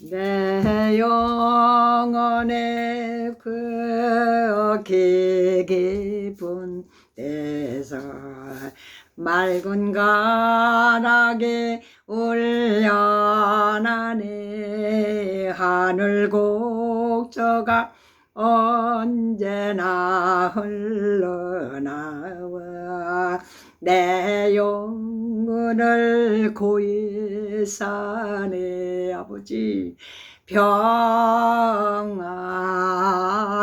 내 영혼의 그 깊은 데서 맑은 가락에 울려나네 하늘 곡조가 언제나 흘러나와 내 영혼을 고이 사네 아버지 평화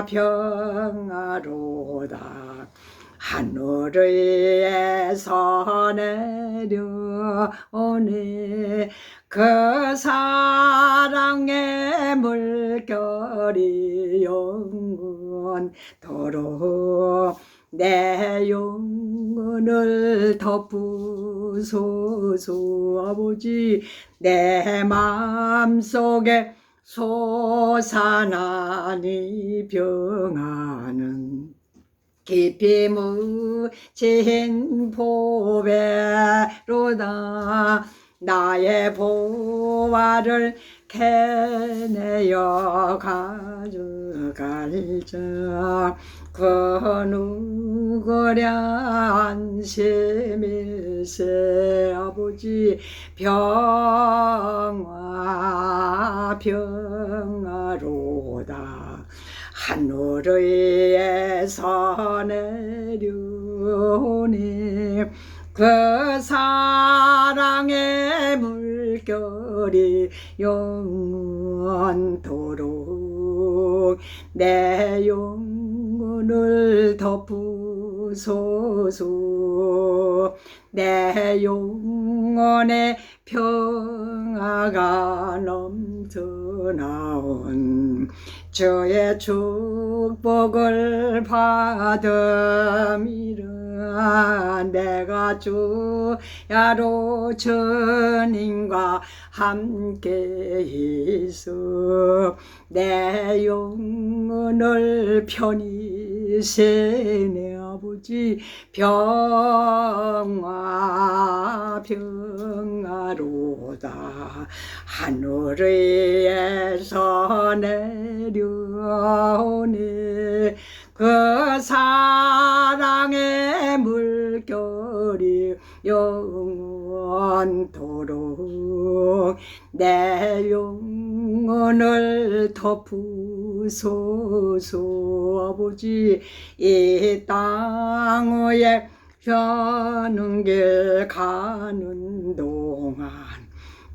평화로다 하늘에서 내려오네. 그 사랑의 물결이 영원토록 내 영혼을 덮으소서 아버지. 내 마음속에 솟아나니 병하는 깊이 묻힌 보배로다. 나의 보화를 캐내어 가져갈 자. 그 누구랴 안심일세 아버지 평화 평화로다 하늘에서 내려오니 그 사랑의 물결이 영원토록 내 영혼을 덮으소서. 내 영혼의 평화가 넘쳐나온 주의 축복을 받음이라 내가 주 야로 주님과 함께 있어. 내 영혼을 편히 세네 아버지 평화 평화로다. 하늘에서 내려오네 그사 영원토록 내 영혼을 덮으소서 아버지 이 땅 위에 펴는 길 가는 동안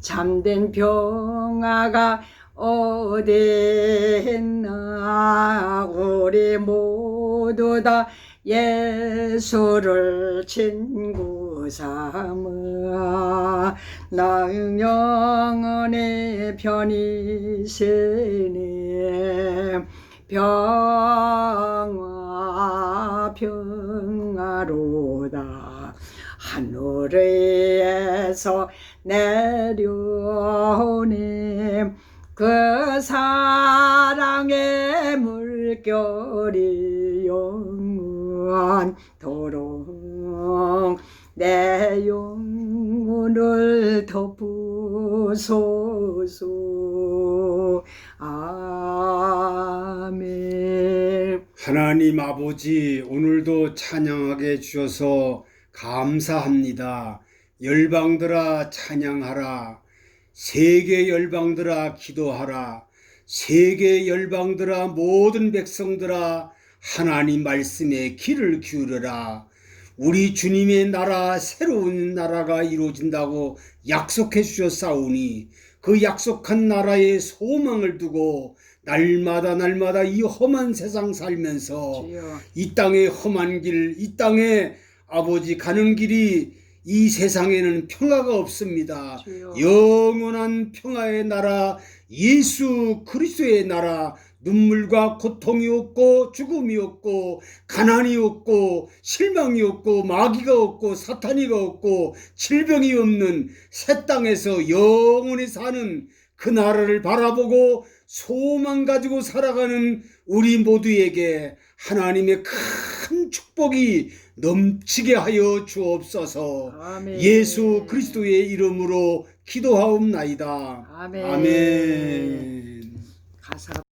참된 평화가 어디 있나 우리 모두 다 예수를 친구 삼아 나의 영혼의 편히 세네. 평화 평화로다. 하늘에서 내려오네. 그 사랑의 물결이 영원토록 내 영혼을 덮으소서 아멘 하나님 아버지 오늘도 찬양하게 해주셔서 감사합니다. 열방들아 찬양하라. 세계 열방들아 기도하라. 세계 열방들아 모든 백성들아 하나님 말씀에 귀를 기울여라. 우리 주님의 나라 새로운 나라가 이루어진다고 약속해 주셨사오니 그 약속한 나라에 소망을 두고 날마다 날마다 이 험한 세상 살면서 주여 이 땅의 험한 길, 이 땅에 아버지 가는 길이 이 세상에는 평화가 없습니다. 주여 영원한 평화의 나라, 예수 그리스도의 나라, 눈물과 고통이 없고 죽음이 없고 가난이 없고 실망이 없고 마귀가 없고 사탄이가 없고 질병이 없는 새 땅에서 영원히 사는 그 나라를 바라보고 소망 가지고 살아가는 우리 모두에게 하나님의 큰 축복이 넘치게 하여 주옵소서. 아멘 예수 그리스도의 이름으로 기도하옵나이다. 아멘 아멘. 사